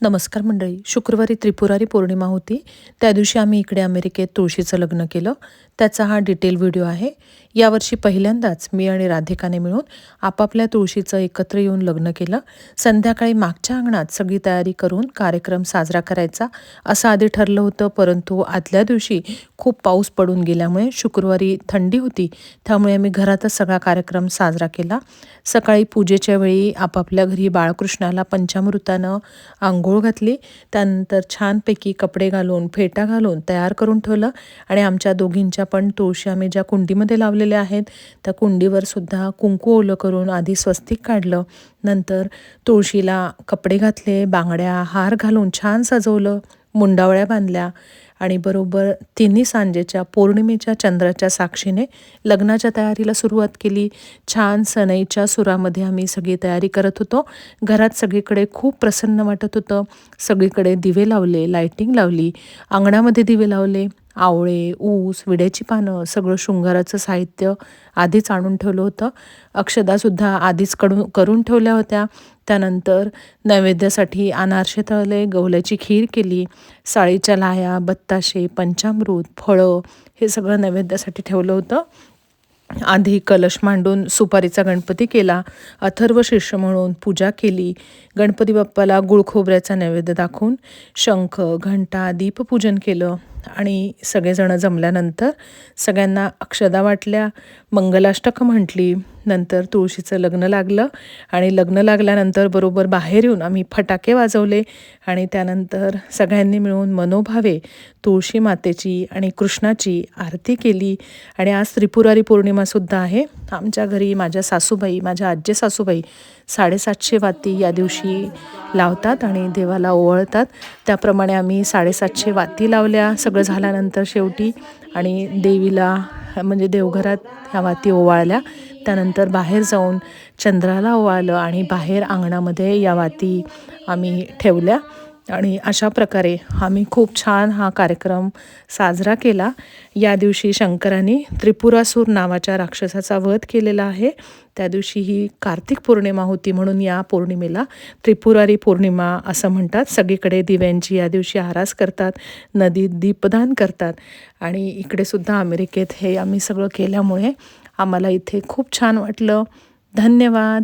नमस्कार मंडळी. शुक्रवारी त्रिपुरारी पौर्णिमा होती. त्या दिवशी आम्ही इकडे अमेरिकेत तुळशीचं लग्न केलं. त्याचा हा डिटेल व्हिडिओ आहे. यावर्षी पहिल्यांदाच मी आणि राधिकाने मिळून आपापल्या तुळशीचं एकत्र येऊन लग्न केलं. संध्याकाळी मागच्या अंगणात सगळी तयारी करून कार्यक्रम साजरा करायचा असं आधी ठरलं होतं. परंतु आदल्या दिवशी खूप पाऊस पडून गेल्यामुळे शुक्रवारी थंडी होती. त्यामुळे आम्ही घरातच सगळा कार्यक्रम साजरा केला. सकाळी पूजेच्या वेळी आपापल्या घरी बाळकृष्णाला पंचामृतानं आंघोळ घातली त्यानंतर छानपैकी कपडे घालून फेटा घालून तयार करून ठेवलं आणि आमच्या दोघींच्या पण तुळशी आम्ही ज्या कुंडीमध्ये लावलेल्या आहेत त्या कुंडीवर सुद्धा कुंकू ओलं करून आधी स्वस्तिक काढलं. नंतर तुळशीला कपडे घातले बांगड्या हार घालून छान सजवलं. मुंडावळ्या बांधल्या आणि बरोबर तिन्ही सांजेच्या पौर्णिमेच्या चंद्राच्या साक्षीने लग्नाच्या तयारीला सुरुवात केली. छान सनईच्या सुरामध्ये आम्ही सगळी तयारी करत होतो. घरात सगळीकडे खूप प्रसन्न वाटत होतं. सगळीकडे दिवे लावले लाईटिंग लावली. अंगणामध्ये दिवे लावले. आवळे ऊस विड्याची पानं सगळं शृंगाराचं साहित्य आधीच आणून ठेवलं होतं. अक्षदासुद्धा आधीच कडून करून ठेवल्या होत्या. त्यानंतर नैवेद्यासाठी अनारसे तळले गवल्याची खीर केली साळीच्या लाया बत्ताशे पंचामृत फळं हे सगळं नैवेद्यासाठी ठेवलं होतं. आधी कलश मांडून सुपारीचा गणपती केला. अथर्व शिष्य म्हणून पूजा केली. गणपती बाप्पाला गुळखोबऱ्याचा नैवेद्य दाखवून शंख घंटा दीपपूजन केलं. आणि सगळेजणं जमल्यानंतर सगळ्यांना अक्षदा वाटल्या मंगलाष्टकं म्हटली नंतर तुळशीचं लग्न लागलं आणि लग्न लागल्यानंतर बरोबर बाहेर येऊन आम्ही फटाके वाजवले आणि त्यानंतर सगळ्यांनी मिळून मनोभावे तुळशी मातेची आणि कृष्णाची आरती केली. आणि आज त्रिपुरारी पौर्णिमासुद्धा आहे. आमच्या घरी माझ्या सासूबाई माझ्या आजी सासूबाई साडेसातशे वाती या दिवशी लावतात आणि देवाला ओवळतात. त्याप्रमाणे आम्ही साडेसातशे वाती लावल्या. सगळं झाल्यानंतर शेवटी आणि देवीला म्हणजे देवघरात ह्या वाती ओवाळल्या. त्यानंतर बाहेर जाऊन चंद्राला ओवाळलं आणि बाहेर अंगणामध्ये या वाती आम्ही ठेवल्या. आणि अशा प्रकारे आम्ही खूप छान हा कार्यक्रम साजरा केला. या दिवशी शंकराने त्रिपुरासूर नावाच्या राक्षसाचा वध केलेला आहे. त्या दिवशी ही कार्तिक पौर्णिमा होती म्हणून या पौर्णिमेला त्रिपुरारी पौर्णिमा असं म्हणतात. सगळीकडे दिव्यांची या दिवशी आरास करतात नदीत दीपदान करतात आणि इकडे सुद्धा अमेरिकेत हे आम्ही सगळं केल्यामुळे आम्हाला इथे खूप छान वाटलं. धन्यवाद.